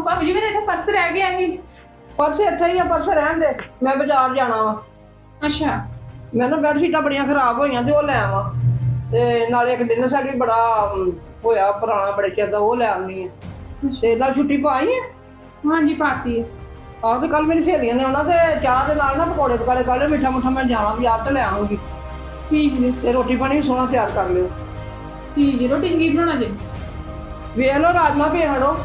ਉਹ ਭਾਬੀ ਜੀ ਮੇਰੇ ਇੱਥੇ ਪਰਸ ਰਹਿ ਗਿਆ ਸੀ। ਪਰਸ ਇੱਥੇ ਹੀ ਆ ਪਰਸ ਰਹਿਣ ਦੇ। ਮੈਂ ਬਾਜ਼ਾਰ ਜਾਣਾ ਵਾ। ਅੱਛਾ। ਮੈਂ ਨਾ ਬੈੱਡ ਸ਼ੀਟਾਂ ਬੜੀਆਂ ਖਰਾਬ ਹੋਈਆਂ ਤੇ ਉਹ ਲੈ ਆਵਾਂ। ਤੇ ਨਾਲੇ ਇੱਕ ਡਿਨਰ ਸੈੱਟ ਵੀ ਬੜਾ ਅਮ, ਹੋਇਆ ਪੁਰਾਣਾ ਬੜੇ ਚਿਰ ਦਾ ਉਹ ਲੈ ਆਉਣੀ ਹੈ ਤੇ ਨਾਲ ਛੁੱਟੀ ਪਾਈ ਹੈ ਹਾਂਜੀ ਪਾਤੀ ਹੈ ਆਹ ਤੇ ਕੱਲ ਮੇਰੀ ਸਹੇਲੀਆਂ ਨੇ ਆਉਣਾ ਤੇ ਚਾਹ ਦੇ ਨਾਲ ਨਾ ਪਕੌੜੇ ਮਿੱਠਾ ਮੁੱਠਾ ਮੈਂ ਜਾਣਾ ਵੀ ਆਪ ਤੇ ਲੈ ਆਉਂਗੀ ਠੀਕ ਜੀ। ਤੇ ਰੋਟੀ ਪਾਣੀ ਵੀ ਸੋਹਣਾ ਤਿਆਰ ਕਰ ਲਿਓ। ਠੀਕ ਜੀ ਰੋਟੀ ਕੀ ਬਣਾਉਣਾ ਜੀ? ਵੇਖ ਲਓ ਰਾਜਮਾ ਭੇ ਹੜੋ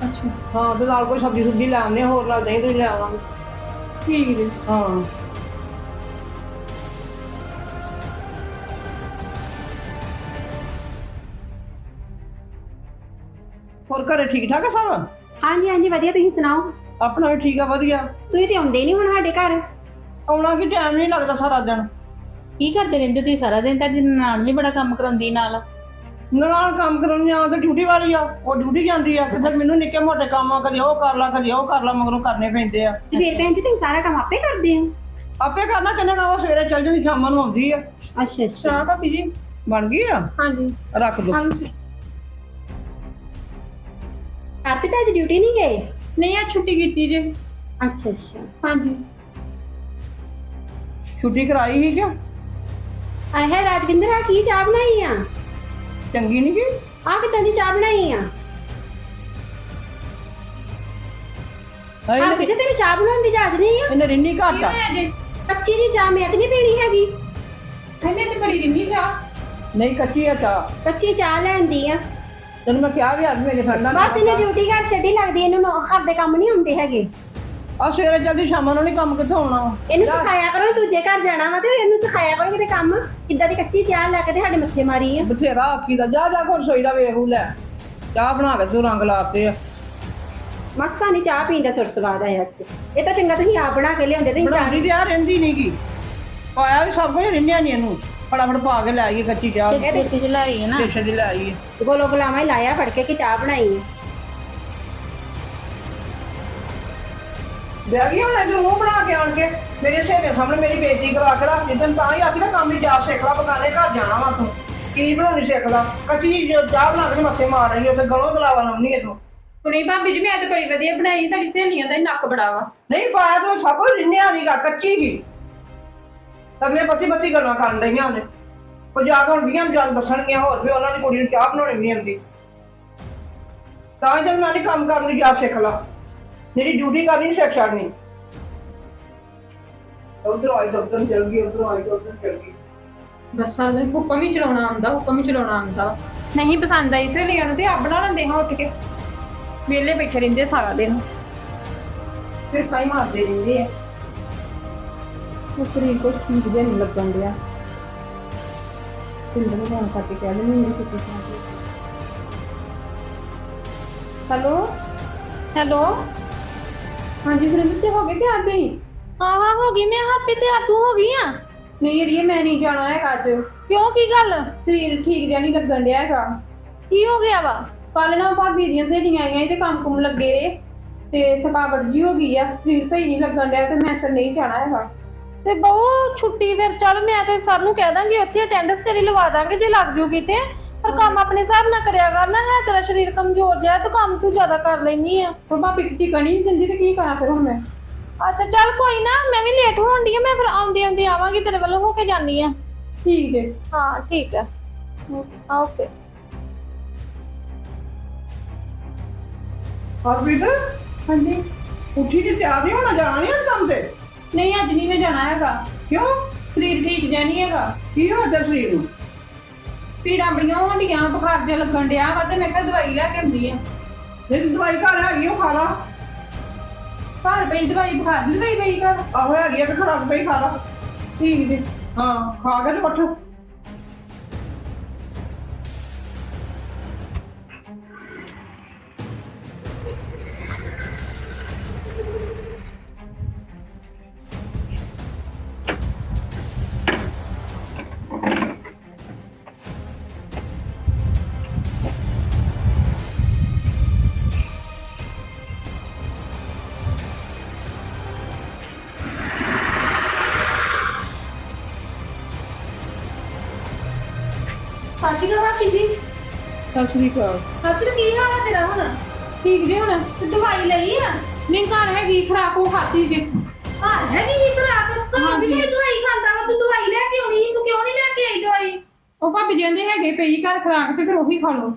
ਅੱਛਾ। ਹਾਂ ਤੇ ਨਾਲ ਕੋਈ ਸਬਜ਼ੀ ਸੁਬਜ਼ੀ ਲੈ ਆਉਂਦੇ ਹਾਂ, ਹੋਰ ਨਾਲ ਦਹੀਂ ਤੁਸੀਂ ਲੈ ਆਵਾਂਗੇ। ਠੀਕ ਜੀ। ਹਾਂ। ਹੋਰ ਘਰੇ ਠੀਕ ਠਾਕ ਆ ਸਭ ਹਾਂਜੀ ਹਾਂਜੀ ਵਧੀਆ। ਤੁਸੀਂ ਸੁਣਾਓ? ਆਪਣਾ ਵੀ ਠੀਕ ਆ ਵਧੀਆ। ਤੁਸੀਂ ਤੇ ਆਉਂਦੇ ਨਹੀਂ ਹੁਣ ਸਾਡੇ ਘਰ? ਆਉਣਾ ਕਿ ਟਾਈਮ ਨਹੀਂ ਲੱਗਦਾ ਸਾਰਾ ਦਿਨ। ਕੀ ਕਰਦੇ ਰਹਿੰਦੇ ਤੁਸੀਂ ਸਾਰਾ ਦਿਨ? ਤੁਹਾਡੀ ਨਨਾਣ ਵੀ ਬੜਾ ਕੰਮ ਕਰਾਉਂਦੀ ਨਾਲ। ਨਾਲ ਕੰਮ ਕਰਨ ਜਾਂ ਤੇ ਡਿਊਟੀ ਵਾਲੀ ਆ ਉਹ ਡਿਊਟੀ ਜਾਂਦੀ ਆ ਤੇ ਫਿਰ ਮੈਨੂੰ ਨਿੱਕੇ ਮੋਟੇ ਕੰਮ ਆ ਕਦੇ ਉਹ ਕਰ ਲਾ ਕਦੇ ਉਹ ਕਰ ਲਾ ਮਗਰੋਂ ਕਰਨੇ ਪੈਂਦੇ ਆ। ਤੇ ਫਿਰ ਭੈਣ ਜੀ ਤੁਸੀਂ ਸਾਰਾ ਕੰਮ ਆਪੇ ਕਰਦੇ ਹੋ? ਆਪੇ ਕਰਨਾ ਕਿੰਨੇ ਕਾ ਉਹ ਸਵੇਰੇ ਚੱਲ ਜਾਂਦੀ ਸ਼ਾਮਾਂ ਨੂੰ ਆਉਂਦੀ ਆ। ਅੱਛਾ ਅੱਛਾ। ਚਾਹ ਭਾਬੀ ਜੀ? ਬਣ ਗਈ ਆ? ਹਾਂਜੀ। ਰੱਖ ਦੋ। ਹਾਂਜੀ। ਆਪੇ ਤਾਂ ਅੱਜ ਡਿਊਟੀ ਨਹੀਂ ਗਏ? ਨਹੀਂ ਆ ਛੁੱਟੀ ਕੀਤੀ ਜੇ। ਅੱਛਾ ਅੱਛਾ। ਹਾਂਜੀ। ਛੁੱਟੀ ਕਰਾਈ ਸੀ ਕਿਉਂ ਆਏ ਹੈ ਰਾਜਵਿੰਦਰ ਆ ਕੀ ਚਾਹ ਬਣਾਈ ਆ? ਚੰਗੀ ਨਹੀਂ ਗਈ ਆ ਕਿਦਾਂ ਦੀ ਚਾਹ ਬਣਾਈ ਆ? ਹਾਏ ਆ ਕਿਤੇ ਤੇਰੀ ਚਾਹ ਬਣਾਉਣ ਦੀ ਜਾਚ ਨਹੀਂ ਆ? ਇਹਨੇ ਰਿੰਨੀ ਘੱਟ ਆ। ਜੀ? ਕੱਚੀ ਜੀ ਚਾਹ ਮੈਂ ਤੇ ਨਹੀਂ ਪੀਣੀ ਹੈਗੀ। ਮੈਂ ਤੇ ਬੜੀ ਰਿੰਨੀ ਚਾਹ। ਨਹੀਂ ਕੱਚੀ ਆ ਚਾਹ। ਕੱਚੀ ਚਾਹ ਲੈਂਦੀ ਆ। ਤੈਨੂੰ ਮੈਂ ਕਿਹਾ ਵੀ ਅੱਜ ਮੇਰੇ ਫਰਨਾ ਬਸ ਇਹਨੇ ਡਿਊਟੀ ਘਰ ਛੱਡੀ ਲੱਗਦੀ ਇਹਨੂੰ ਨੌ- ਘਰ ਦੇ ਕੰਮ ਨਹੀਂ ਹੁੰਦੇ ਹੈਗੇ। ਆ ਸਵੇਰੇ ਜਲਦੀ ਸ਼ਾਮਾਂ ਨੂੰ ਨਹੀਂ ਕੰਮ ਕਿੱਥੋਂ ਆਉਣਾ ਵਾ। ਇਹਨੂੰ ਸਿਖਾਇਆ ਕਰੋ ਦੂਜੇ ਘਰ ਜਾਣਾ ਵਾ ਤੇ ਇਹਨੂੰ ਸਿਖਾਇਆ ਕਰੋ ਕਿਤੇ ਕੰਮ। ਕਿੱਦਾਂ ਦੀ ਕੱਚੀ ਚਾਹ ਲੈ ਕੇ ਤੇ ਸਾਡੇ ਮੱਥੇ ਮਾਰੀ ਆ। ਬਥੇਰਾ ਆਖੀ ਦਾ ਜਾ ਜਾ ਕੋਲ ਸੋਈ ਦਾ ਵੇਖੂ ਲੈ। ਚਾਹ ਬਣਾ ਕੇ ਤੂੰ ਰੰਗ ਲਾਤੇ ਆ। ਮਕਸਾ ਨਹੀਂ ਚਾਹ ਪੀਣ ਦਾ ਸੁਰ ਸਵਾਦ ਆਇਆ ਇੱਥੇ। ਇਹ ਤਾਂ ਚੰਗਾ ਤੁਸੀਂ ਆਪ ਬਣਾ ਕੇ ਲਿਆਉਂਦੇ ਤੇ ਅਸੀਂ ਚਾਹ ਬਣਾਉਂਦੀ ਤੇ ਆ ਰਹਿੰਦੀ ਨਹੀਂ ਗੀ। ਪਾਇਆ ਵੀ ਸਭ ਕੁਝ ਰਿੰਨਿਆ ਨਹੀਂ ਇਹਨੂੰ। ਫਟਾਫਟ ਪਾ ਕੇ ਲੈ ਆਈਏ ਕੱਚੀ ਚਾਹ। ਛੇਤੀ ਚ ਲਾਈ ਹੈ ਨਾ। ਸਟੇਸ਼ਨ ਦੀ ਲੈ ਆਈਏ। ਗੋਲੋ ਗੁਲਾਮਾ ਹੀ ਲਾਇਆ ਫੜ ਕੇ ਕਿ ਚਾਹ ਬਣਾਈ ਹੈ ਬਹਿ ਗਈ ਹੁਣ ਇਧਰ ਮੂੰਹ ਬਣਾ ਕੇ ਆਣ ਕੇ। ਮੇਰੇ ਸਹੇਲੇ ਸਾਹਮਣੇ ਮੇਰੀ ਬੇਇੱਜ਼ਤੀ ਕਰਾ ਕੇ ਰੱਖਦੀ ਤੈਨੂੰ ਤਾਂ ਹੀ ਆਖੀ ਨਾ ਕੰਮ ਹੀ ਜਾ ਸਿੱਖ ਲਾ ਘਰ ਜਾਣਾ ਵਾ ਤੂੰ ਕੀ ਬਣਾਉਣੀ ਸਿੱਖ ਲਾ? ਕੱਚੀ ਚਾਹ ਬਣਾ ਕੇ ਮੱਥੇ ਮਾਰ ਰਹੀ ਹੈ ਤੇ ਗਲੋਂ ਗਲਾਵਾ ਲਾਉਣੀ ਹੈ ਤੂੰ। ਨਹੀਂ ਭਾਬੀ ਜੀ ਮੈਂ ਤੇ ਬੜੀ ਵਧੀਆ ਬਣਾਈ ਤੁਹਾਡੀ ਸਹੇਲੀਆਂ ਦਾ ਹੀ ਨੱਕ ਬੜਾ ਵਾ। ਨਹੀਂ ਪਾਇਆ ਤੂੰ ਸਭ ਕੁਝ ਰਿੰਨਿਆ ਨਹੀਂਗਾ ਕੱਚੀ ਹੀ। ਤੰਨੇ ਪੱਤੀ ਪੱਤੀ ਗੱਲਾਂ ਕਰਨ ਰਹੀਆਂ ਨੇ ਉਹ ਜਾ ਕੇ ਹੁਣ ਵੀਆਂ ਨੂੰ ਜਲ ਦੱਸਣਗੀਆਂ ਹੋਰ ਵੀ ਉਹਨਾਂ ਦੀ ਕੁੜੀ ਨੂੰ ਚਾਹ ਬਣਾਉਣੀ ਨਹੀਂ ਆਉਂਦੀ। ਤਾਂ ਜਦ ਮੈਂ ਨਹੀਂ ਕੰਮ ਕਰਨ ਦੀ ਜਾ ਸਿੱਖ ਲਾ। ਮੇਰੀ ਡਿਊਟੀ ਕਰਨੀ ਨਹੀਂ ਸਿੱਖ ਛੱਡਣੀ। ਉਧਰ ਆਈ ਦਫਤਰ ਚਲ ਗਈ ਉਧਰ ਆਈ ਦਫਤਰ ਚਲ ਗਈ। ਬਸ ਸਾਰਾ ਦਿਨ ਹੁਕਮ ਹੀ ਚਲਾਉਣਾ ਆਉਂਦਾ ਹੁਕਮ ਹੀ ਚਲਾਉਣਾ ਆਉਂਦਾ ਨਹੀਂ ਪਸੰਦ ਆਈ ਸਹੇਲੀਆਂ ਨੂੰ ਤੇ ਆਪ ਬਣਾ ਲੈਂਦੇ ਹਾਂ ਉੱਠ ਕੇ। ਵਿਹਲੇ ਬੈਠੇ ਰਹਿੰਦੇ ਸਾਰਾ ਦਿਨ। ਫਿਰ ਕਾਈ ਮਾਰਦੇ ਰਹਿੰਦੇ ਆ। ਉਹ ਸਰੀਰ ਕੁਛ ਠੀਕ ਜਿਹਾ ਨਹੀਂ ਲੱਗਣ ਡਿਆ। ਪਿੰਡ ਨੂੰ ਫੋਨ ਕਰਕੇ ਕਹਿ ਦਿੰਦੀ ਮੇਰੀ ਛੁੱਟੀ ਚਾਹੀਦੀ ਹੈਲੋ? ਹੈਲੋ? ਹਾਂਜੀ ਸੁਰਿੰਦਰ ਤੇ ਹੋ ਗਏ ਤਿਆਰ ਤੁਸੀਂ ਹਾਂ? ਹਾਂ ਹੋ ਗਈ। ਮੈਂ ਹਾਪੀ ਤੇ ਤੂੰ ਹੋ ਗਈ ਆ? ਨਹੀਂ ਅੜੀਏ ਮੈਂ ਨਹੀਂ ਜਾਣਾ ਹੈਗਾ ਅੱਜ। ਕਿਉਂ ਕੀ ਗੱਲ? ਸਰੀਰ ਠੀਕ ਜਿਹਾ ਨਹੀਂ ਲੱਗਣ ਡਿਆ ਹੈਗਾ। ਕੀ ਹੋ ਗਿਆ ਵਾ? ਕੱਲ ਨਾ ਭਾਬੀ ਦੀਆਂ ਸਹੇਲੀਆਂ ਆਈਆਂ ਸੀ ਤੇ ਕੰਮ ਕੁਮ ਲੱਗੇ ਰਹੇ। ਤੇ ਥਕਾਵਟ ਜੀ ਹੋ ਗਈ ਆ ਸਰੀਰ ਸਹੀ ਨਹੀਂ ਲੱਗਣ ਡਿਆ ਤੇ ਮੈਂ ਫਿਰ ਨਹੀਂ ਜਾਣਾ ਹੈਗਾ। ਤੇ ਬਹੁ ਛੁੱਟੀ ਫਿਰ ਚੱਲ ਮੈਂ ਤੇ ਸਰ ਨੂੰ ਕਹਿ ਦਾਂਗੀ ਉੱਥੇ ਅਟੈਂਡੈਂਸ ਤੇਰੀ ਲਵਾ ਦਾਂਗੇ ਜੇ ਲੱਗ ਜੂਗੀ ਤੇ ਪਰ ਕੰਮ ਆਪਣੇ ਹਿਸਾਬ ਨਾਲ ਕਰਿਆ ਕਰਨਾ ਹੈ ਤੇਰਾ ਸਰੀਰ ਕਮਜ਼ੋਰ ਜਿਹਾ ਤੇ ਕੰਮ ਤੂੰ ਜ਼ਿਆਦਾ ਕਰ ਲੈਨੀ ਆ। ਪਰ ਭਾਬੀ ਕਿੱਟੀ ਕਣੀ ਨਹੀਂ ਦਿੰਦੀ ਤੇ ਕੀ ਕਰਾਂ ਫਿਰ ਹੁਣ ਮੈਂ? ਅੱਛਾ ਚੱਲ ਕੋਈ ਨਾ ਮੈਂ ਵੀ ਲੇਟ ਹੋਣ ਦੀ ਆ ਮੈਂ ਫਿਰ ਆਉਂਦੀ ਆਉਂਦੀ ਆਵਾਂਗੀ ਤੇਰੇ ਵੱਲੋਂ ਹੋ ਕੇ ਜਾਨੀ ਆ। ਠੀਕ ਜੇ ਹਾਂ ਠੀਕ ਆ। ਓਕੇ। ਹਰਪ੍ਰੀਤ? ਹਾਂਜੀ। ਉੱਠੀ ਜੀ ਤਿਆਰ ਨਹੀਂ ਹੋਣਾ ਜਾਣਾ ਨਹੀਂ ਕੰਮ ਤੇ? ਨਹੀਂ ਅੱਜ ਨਹੀਂ ਮੈਂ ਜਾਣਾ ਹੈਗਾ। ਕਿਉਂ? ਸਰੀਰ ਠੀਕ ਜਿਹਾ ਨਹੀਂ ਹੈਗਾ। ਕੀ ਹੋ ਜਾ ਸਰੀਰ ਨੂੰ? ਪੀੜਾਂ ਬੜੀਆਂ ਹੋਣਡੀਆਂ ਬੁਖਾਰ ਜਿਹਾ ਲੱਗਣ ਡਿਆ ਵਾ ਤੇ ਮੈਂ ਕਿਹਾ ਦਵਾਈ ਲੈ ਕੇ ਆਉਂਦੀ ਆ। ਜੇ ਦਵਾਈ ਘਰ ਹੈਗੀ ਉਹ ਖਾ ਲਾ। ਘਰ ਪਈ ਦਵਾਈ ਬੁਖਾਰ ਦੀ ਦਵਾਈ ਪਈ ਘਰ? ਆਹੋ ਹੈਗੀ ਆ ਤੇ ਖਰਾਬ ਪਈ ਖਾ ਲਾ। ਠੀਕ ਜੀ। ਹਾਂ ਖਾ ਕੇ ਤੇ ਉੱਠ। ਸ਼੍ਰੀ ਅਕਾਲ ਭਾਪੀ ਜੀ? ਸਤਿ ਸ੍ਰੀ ਅਕਾਲ। ਸਤਿ ਕੀ ਹਾਲ ਆ ਤੇਰਾ ਹੁਣ? ਠੀਕ ਜੇ ਹੁਣ? ਤੇ ਦਵਾਈ ਲਈ ਆ? ਨਹੀਂ ਘਰ ਹੈਗੀ ਖਰਾਕ ਉਹ ਖਾਤੀ ਜੇ। ਹੈਗੀ ਹੀ ਖਰਾਬ? ਘਰ ਵੀ ਹਾਂਜੀ। ਦਵਾਈ ਖਾਂਦਾ ਵਾ ਤੂੰ ਦਵਾਈ ਲੈ ਕੇ ਆਉਣੀ ਸੀ ਤੂੰ ਕਿਉਂ ਨਹੀਂ ਲੈ ਕੇ ਆਈ ਦਵਾਈ? ਉਹ ਭਾਬੀ ਜਾਂਦੇ ਹੈਗੇ ਪਈ ਘਰ ਖਰਾਕ ਤੇ ਫਿਰ ਉਹੀ ਖਾ ਲਓ।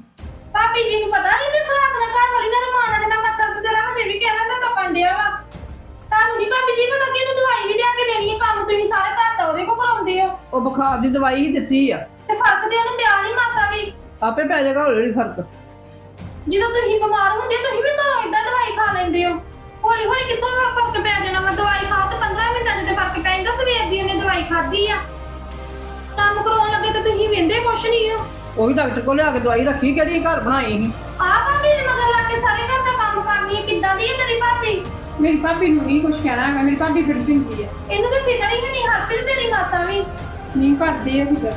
ਭਾਬੀ ਜੀ ਨੂੰ ਪਤਾ ਨਹੀਂ ਵੀ ਖਰਾਬ ਨਾ ਘਰ ਵਾਲੀ ਨਾਲ ਮਾਨਾ ਦੇ ਨਾਲ ਮੱਤਾ ਤੇਰਾ ਹਜੇ ਵੀ ਕਹਿਣਾ ਤਾਂ ਕੱਪਣ ਡਿਆ ਵਾ। ਤੁਹਾਨੂੰ ਨਹੀਂ ਭਾਬੀ ਜੀ ਪਤਾ ਕਿ ਇਹਨੂੰ ਦਵਾਈ ਵੀ ਲਿਆ ਕੇ ਦੇਣੀ ਹੈ ਕੰਮ ਤੁਸੀਂ ਸਾਰੇ ਘਰ ਦਾ ਉਹਦੇ ਕੋ ਕਰਾਉਂਦੇ ਹੋ। ਉਹ ਬੁਖਾਰ ਦੀ ਦਵਾਈ ਹੀ ਦਿੱਤੀ ਆ। ਤੇ ਫ਼ਰਕ ਤੇ ਉਹਨੂੰ ਨਹੀਂ ਆਪੇ ਪੈ ਜਾਏਗਾ ਹੌਲੀ ਹੌਲੀ ਫ਼ਰਕ। ਜਦੋਂ ਤੁਸੀਂ ਬਿਮਾਰ ਹੁੰਦੇ ਹੋ ਤੁਸੀਂ ਵੀ ਘਰੋਂ ਏਦਾਂ ਦਵਾਈ ਖਾ ਲੈਂਦੇ ਹੋ। ਹੌਲੀ ਹੌਲੀ ਕਿੱਥੋਂ ਵਾ ਫ਼ਰਕ ਪੈ ਜਾਣਾ ਵਾ? ਦਵਾਈ ਖਾਓ ਤੇ 15 ਮਿੰਟਾਂ 'ਚ ਤੇ ਫ਼ਰਕ ਪੈ ਜਾਂਦਾ। ਸਵੇਰ ਦੀ ਉਹਨੇ ਦਵਾਈ ਖਾਧੀ ਆ। ਕੰਮ ਕਰਾਉਣ ਲੱਗੇ ਤੇ ਤੁਸੀਂ ਵਿੰਦੇ ਕੁਛ ਨਹੀਂ ਹੋ। ਉਹ ਵੀ ਡਾਕਟਰ ਕੋਲ ਲਿਆ ਕੇ ਦਵਾਈ ਰੱਖੀ ਕਿਹੜੀ ਘਰ ਬਣਾਈ ਸੀ? ਆ ਭਾਬੀ ਦੇ ਮਗਰ ਲੱਗ ਕੇ ਸਾਰੇ ਘਰ ਦਾ ਕੰਮ ਕਰਨੀ ਹੈ ਕਿੱਦਾਂ ਦੀ ਹੈ ਤੇਰੀ ਭਾਬੀ? ਮੇਰੀ ਭਾਬੀ ਨੂੰ ਨਹੀਂ ਕੁਝ ਕਹਿਣਾ ਹੈਗਾ। ਮੇਰੀ ਭਾਬੀ ਫਿਰ ਚੰਗੀ ਹੈ ਇਹਨੂੰ ਤਾਂ ਫਿਕਰ ਹੀ ਨਹੀਂ ਹਰਪ੍ਰੀਤ ਤੇਰੀ ਮਾਸਾ ਵੀ। ਨਹੀਂ ਕਰਦੇ ਆ ਫਿਕਰ।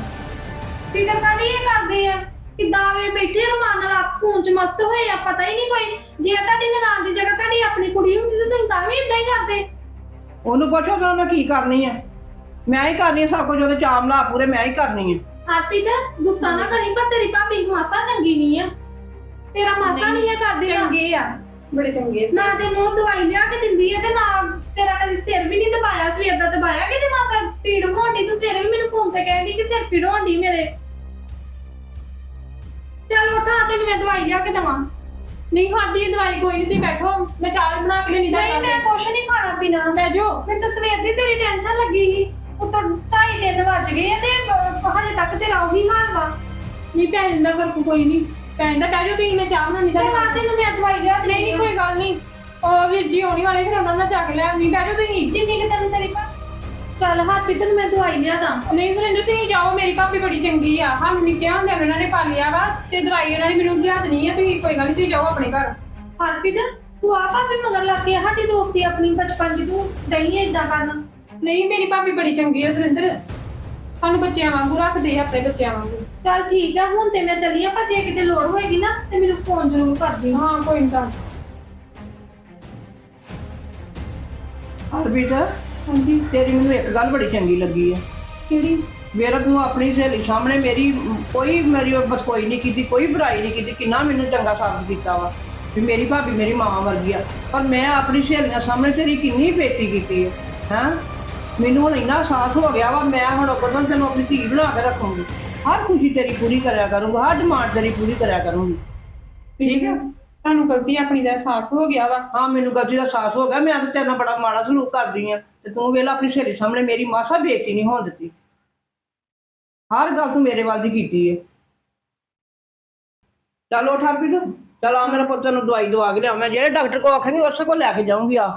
ਫਿਕਰ ਕਾਹਦੀ ਇਹ ਕਰਦੇ ਆ? ਕਿੱਦਾਂ ਵੇ ਬੈਠੇ ਰਮਾਨ ਨਾਲ ਆਪ ਫੋਨ 'ਚ ਮਸਤ ਹੋਏ ਆ ਪਤਾ ਹੀ ਨਹੀਂ ਕੋਈ। ਜੇ ਤੁਹਾਡੀ ਨਨਾਣ ਦੀ ਜਗ੍ਹਾ ਤੁਹਾਡੀ ਆਪਣੀ ਕੁੜੀ ਹੁੰਦੀ ਤਾਂ ਤੁਸੀਂ ਤਾਂ ਵੀ ਇਦਾਂ ਹੀ ਕਰਦੇ। ਉਹਨੂੰ ਪੁੱਛੋ ਤਾਂ ਉਹਨੇ ਕੀ ਕਰਨੀ ਆ। ਮੈਂ ਹੀ ਕਰਨੀ ਆ ਸਭ ਕੁਝ ਉਹਦੇ ਚਾਮਲਾ ਪੂਰੇ ਮੈਂ ਹੀ ਕਰਨੀ ਆ। ਹਰਪ੍ਰੀਤ ਗੁੱਸਾ ਨਾ ਕਰੀ ਪਰ ਤੇਰੀ ਭਾਬੀ ਮਾਸਾ ਚੰਗੀ ਨਹੀਂ ਆ। ਤੇਰਾ ਮਾਸਾ ਨਹੀਂ ਇਹ ਕਰਦੀ ਆ। ਚੰਗੇ ਆ ਬੜੇ ਚੰਗੇ। ਆ। ਨਾ ਤੈਨੂੰ ਦਵਾਈ ਲਿਆ ਕੇ ਦਿੰਦੀ ਹੈ ਤੇ ਨਾ ਤੇਰਾ ਕਦੇ ਸਿਰ ਵੀ ਨਹੀਂ ਦਬਾਇਆ ਸਵੇਰ ਦਾ ਦਬਾਇਆ ਕਿਤੇ ਮਾਸਾ? ਪੀੜ ਹੋਣੀ ਤੂੰ ਸਵੇਰੇ ਵੀ ਮੈਨੂੰ ਫੋਨ ਤੇ ਕਹਿੰਦੀ ਕਿ ਸਿਰ ਪੀੜ ਹੋਣੀ ਮੇਰੇ। ਚਲ ਉਠਾ ਤੇ ਮੈਂ ਦਵਾਈ ਲਿਆ ਕੇ ਦਵਾਂ। ਨਹੀਂ ਖਾਦੀ ਇਹ ਦਵਾਈ ਕੋਈ ਨਹੀਂ ਤੁਸੀਂ ਬੈਠੋ। ਮੈਂ ਚਾਹ ਬਣਾ ਕੇ ਲੈਣੀ ਨਹੀਂ ਮੈਂ ਕੁਛ ਨਹੀਂ ਖਾਣਾ ਪੀਣਾ। ਬਹਿ ਜਾਓ। ਮੈਨੂੰ ਤਾਂ ਸਵੇਰ ਦੀ ਤੇਰੀ ਟੈਨਸ਼ਨ ਲੱਗੀ ਸੀ। ਉਤੋਂ ਢਾਈ ਦਿਨ ਵੱਜ ਗਏ ਆ ਤੇ ਅਹ, ਹਜੇ ਤੱਕ ਤੇਰਾ ਉਹੀ ਹਾਲ ਵਾ। ਨਹੀਂ ਪੈ ਜਾਂਦਾ ਫ਼ਰਕ ਕੋਈ ਨਹੀਂ। ਪੈ ਜਾਂਦਾ ਬਹਿ ਜਾਓ ਤੁਸੀਂ ਮੈਂ ਚਾਹ ਬਣਾਉਣੀ ਤੇ ਤਾਂ ਮਾਂ ਤੈਨੂੰ ਮੈਂ ਦਵਾਈ ਲਿਆ ਨਹੀਂ ਨਹੀਂ ਕੋਈ ਗੱਲ ਨਹੀਂ। ਉਹ ਵੀਰ ਜੀ ਆਉਣੀ ਵਾਲੇ ਫਿਰ ਉਹਨਾਂ ਨਾਲ ਜਾ ਕੇ ਲੈ ਆਉਣੀ ਬਹਿ ਜਾਓ ਤੁਸੀਂ। ਜਿੰਨੀ ਕਿ ਤੈਨੂੰ ਤੇਰੀ ਭਾ ਚੱਲ ਹਰਪ੍ਰੀਤ ਨੂੰ ਮੈਂ ਦਵਾਈ ਲਿਆ ਦਾਂ ਨਹੀਂ ਸੁਰਿੰਦਰ ਤੁਸੀਂ ਜਾਓ ਮੇਰੀ ਭਾਬੀ ਬੜੀ ਚੰਗੀ ਆ। ਸਾਨੂੰ ਨਿੱਕਿਆ ਹੁੰਦਿਆਂ ਨੂੰ ਇਹਨਾਂ ਨੇ ਪਾਲਿਆ ਵਾ ਤੇ ਦਵਾਈ ਇਹਨਾਂ ਨੇ ਮੈਨੂੰ ਲਿਆ ਦੇਣੀ ਆ ਤੁਸੀਂ ਕੋਈ ਗੱਲ ਨਹੀਂ ਤੁਸੀਂ ਜਾਓ ਆਪਣੇ ਘਰ। ਹਰਪ੍ਰੀਤ ਤੂੰ ਆ ਭਾਬੀ ਮਗਰ ਲੱਗ ਕੇ ਸਾਡੀ ਦੋਸਤੀ ਆਪਣੀ ਬਚਪਨ ਦੀ ਤੂੰ ਡਈ ਏਦਾਂ ਕਰਨ? ਨਹੀਂ ਮੇਰੀ ਭਾਬੀ ਬੜੀ ਚੰਗੀ ਆ ਸੁਰਿੰਦਰ। ਸਾਨੂੰ ਬੱਚਿਆਂ ਵਾਂਗੂ ਰੱਖਦੇ ਆ ਆਪਣੇ ਬੱਚਿਆਂ ਵਾਂਗੂ। ਚੱਲ ਠੀਕ ਆ ਹੁਣ ਤੇ ਮੈਂ ਚੱਲੀ ਆ ਪਰ ਜੇ ਕਿਤੇ ਲੋੜ ਹੋਏਗੀ ਨਾ ਤੇ ਮੈਨੂੰ ਫੋਨ ਜ਼ਰੂਰ ਕਰਦੀ ਹਾਂ ਕੋਈ ਨਹੀਂ ਤਾਂ ਹਰਬੀਤ ਹਾਂਜੀ ਤੇਰੀ ਮੈਨੂੰ ਇੱਕ ਗੱਲ ਬੜੀ ਚੰਗੀ ਲੱਗੀ ਆ ਕਿਹੜੀ? ਮੇਰਾ ਤੂੰ ਆਪਣੀ ਸਹੇਲੀ ਸਾਹਮਣੇ ਮੇਰੀ, ਕੋਈ ਮੇਰੀ ਉਹ ਬਸ ਕੋਈ ਨਹੀਂ ਕੀਤੀ, ਕੋਈ ਬੁਰਾਈ ਨਹੀਂ ਕੀਤੀ, ਕਿੰਨਾ ਮੈਨੂੰ ਚੰਗਾ ਸਾਬਤ ਕੀਤਾ ਵਾ। ਵੀ ਮੇਰੀ ਭਾਬੀ ਮੇਰੀ ਮਾਂ ਵਰਗੀ ਆ। ਪਰ ਮੈਂ ਆਪਣੀ ਸਹੇਲੀਆਂ ਸਾਹਮਣੇ ਤੇਰੀ ਕਿੰਨੀ ਬੇਇੱਜ਼ਤੀ ਕੀਤੀ ਹੈ, ਹੈਂ? ਮੈਨੂੰ ਹੁਣ ਇੰਨਾ ਅਹਿਸਾਸ ਹੋ ਗਿਆ ਵਾ, ਮੈਂ ਹੁਣ ਕਦੋਂ ਤੈਨੂੰ ਆਪਣੀ ਧੀ ਬਣਾ ਕੇ ਰੱਖੂੰਗੀ। ਹਰ ਖੁਸ਼ੀ ਤੇਰੀ ਪੂਰੀ ਕਰਿਆ ਕਰੂੰਗਾ, ਹਰ ਡਿਮਾਂਡ ਤੇਰੀ ਪੂਰੀ ਕਰਿਆ ਕਰੂੰਗੀ। ਠੀਕ ਹੈ? ਤੁਹਾਨੂੰ ਗਲਤੀ ਆਪਣੀ ਦਾ ਅਹਿਸਾਸ ਹੋ ਗਿਆ ਵਾ? ਹਾਂ, ਮੈਨੂੰ ਗਲਤੀ ਦਾ ਅਹਿਸਾਸ ਹੋ ਗਿਆ। ਮੈਂ ਤਾਂ ਤੇਰੇ ਨਾਲ ਬੜਾ ਮਾੜਾ ਸਲੂਕ ਕਰਦੀ ਆ। ਤੇ ਤੂੰ ਵੇਲਾ ਆਪਣੀ ਸਹੇਲੀ ਸਾਹਮਣੇ ਮੇਰੀ ਮਾਸਾ ਬੇਇੱਜ਼ਤੀ ਨਹੀਂ ਹੋਣ ਦਿੱਤੀ। ਹਰ ਗੱਲ ਤੂੰ ਮੇਰੇ ਵੱਲ ਦੀ ਕੀਤੀ ਏ। ਚਲੋ ਠਾਪੀ ਤੂੰ ਚੱਲ ਆ ਮੇਰਾ ਪੁੱਤ ਨੂੰ ਦਵਾਈ ਦਵਾ ਕੇ ਲਿਆ ਮੈਂ ਜਿਹੜੇ ਡਾਕਟਰ ਕੋਲ ਆਖਾਂਗੀ ਉਸੇ ਕੋਲ ਲੈ ਕੇ ਜਾਊਂਗੀ ਆ।